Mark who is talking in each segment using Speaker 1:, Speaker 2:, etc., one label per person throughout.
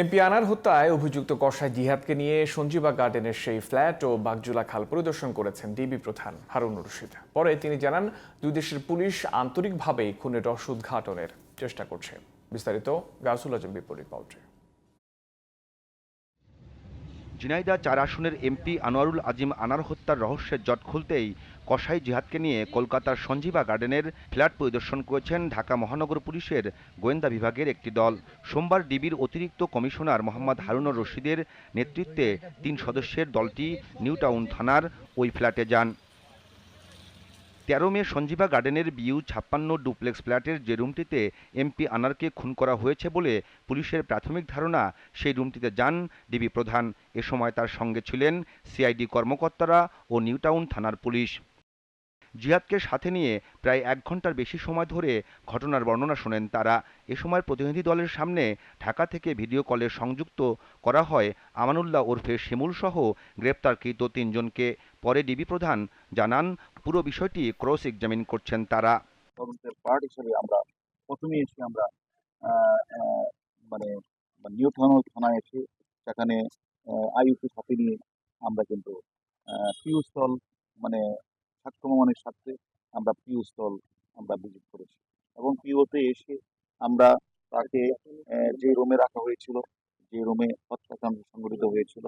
Speaker 1: MP আনার হত্যায় অভিযুক্ত কসাই জিহাদকে নিয়ে সঞ্জীবা গার্ডেনের সেই ফ্ল্যাট ও বাগজুলা খাল পরিদর্শন করেছেন ডিবি প্রধান হারুন রশিদ। পরে তিনি জানান, দুই দেশের পুলিশ আন্তরিকভাবেই খুনের রস উদ্ঘাটনের চেষ্টা করছে। বিস্তারিত গাছুল আজম বিপরীত রিপোর্টে।
Speaker 2: ঝিনাইদা চার আসনের এমপি আনোয়ারুল আজিম আনার হত্যার রহস্যের জট খুলতেই কসাই জিহাদকে নিয়ে কলকাতার সঞ্জীবা গার্ডেনের ফ্ল্যাট পরিদর্শন করেছেন ঢাকা মহানগর পুলিশের গোয়েন্দা বিভাগের একটি দল। সোমবার ডিবির অতিরিক্ত কমিশনার মোহাম্মদ হারুনুর রশিদের নেতৃত্বে তিন সদস্যের দলটি নিউটাউন থানার ওই ফ্ল্যাটে যান। তেরো মে সঞ্জীবা গার্ডেনের বিউ ছাপ্পান্ন ডুপ্লেক্স ফ্ল্যাটের যে রুমটিতে এমপি আনারকে খুন করা হয়েছে বলে পুলিশের প্রাথমিক ধারণা, সেই রুমটিতে যান ডিবি প্রধান। এ সময় তার সঙ্গে ছিলেন সিআইডি কর্মকর্তারা ও নিউটাউন থানার পুলিশ। জিহাদকে সাথে নিয়ে প্রায় এক ঘণ্টার বেশি সময় ধরে ঘটনার বর্ণনা শোনেন তারা। এ সময় প্রতিনিধি দলের সামনে ঢাকা থেকে ভিডিও কলে সংযুক্ত করা হয় আমানুল্লাহ ওরফে শিমুল সহ গ্রেপ্তারকৃত তিনজনকে। পরে ডিবি প্রধান জানান, পুরো বিষয়টি ক্রস এক্সামিন করছেন তারা।
Speaker 3: হিসেবে আমরা প্রথমে এসে আমরা মানে থানায় এসে সেখানে আইইউপি সাথে নিয়ে আমরা কিন্তু পিউ স্থল মানে প্রমাণের সাথে আমরা পিও স্থল আমরা ভিজিট করেছি। এবং পিওতে এসে আমরা তাকে যে রুমে রাখা হয়েছিল, যে রুমে হত্যাকাণ্ড সংঘটিত হয়েছিল,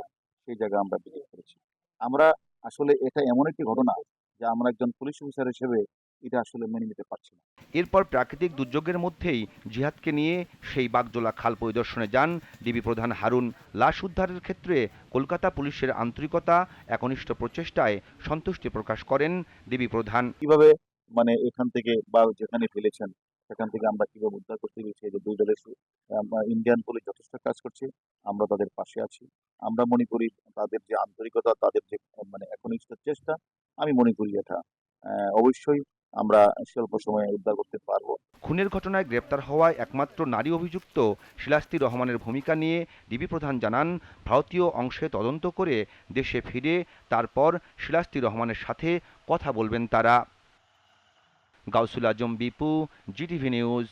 Speaker 3: সেই জায়গা আমরা ভিজিট করেছি। আমরা আসলে এটা এমন একটি ঘটনা যে আমরা একজন পুলিশ অফিসার হিসেবে এটা আসলে মেনে নিতে পারছি না।
Speaker 2: এরপর প্রাকৃতিক দুর্যোগের মধ্যেই জিহাদকে নিয়ে সেই বাগজোলা খাল পরিদর্শনে যান ডিবি প্রধান হারুন। লাশ উদ্ধারের ক্ষেত্রে কলকাতা পুলিশের আন্তরিকতা একনিষ্ঠ প্রচেষ্টায় সন্তুষ্টি প্রকাশ করেন ডিবি প্রধান।
Speaker 3: কীভাবে মানে এখান থেকে বা যেখানে ফেলেছেন সেখান থেকে আমরা কীভাবে উদ্ধার করতে পেরেছি যে দুই দলের ইন্ডিয়ান পুলিশ যথেষ্ট কাজ করছে আমরা তাদের পাশে আছি। আমরা মনে করি তাদের যে আন্তরিকতা তাদের যে মানে একনিষ্ঠ চেষ্টা আমি মনে করি এটা। অবশ্যই আমরা স্বল্প সময়ে উদ্ধার করতে পারব।
Speaker 2: খুনের ঘটনায় গ্রেপ্তার হওয়ায় একমাত্র নারী অভিযুক্ত শিলাস্তি রহমানের ভূমিকা নিয়ে ডিবি প্রধান জানান, ভারতীয় অংশে তদন্ত করে দেশে ফিরে তারপর শিলাস্তি রহমানের সাথে কথা বলবেন তারা। Gausul Azam, Bipu, GTV news.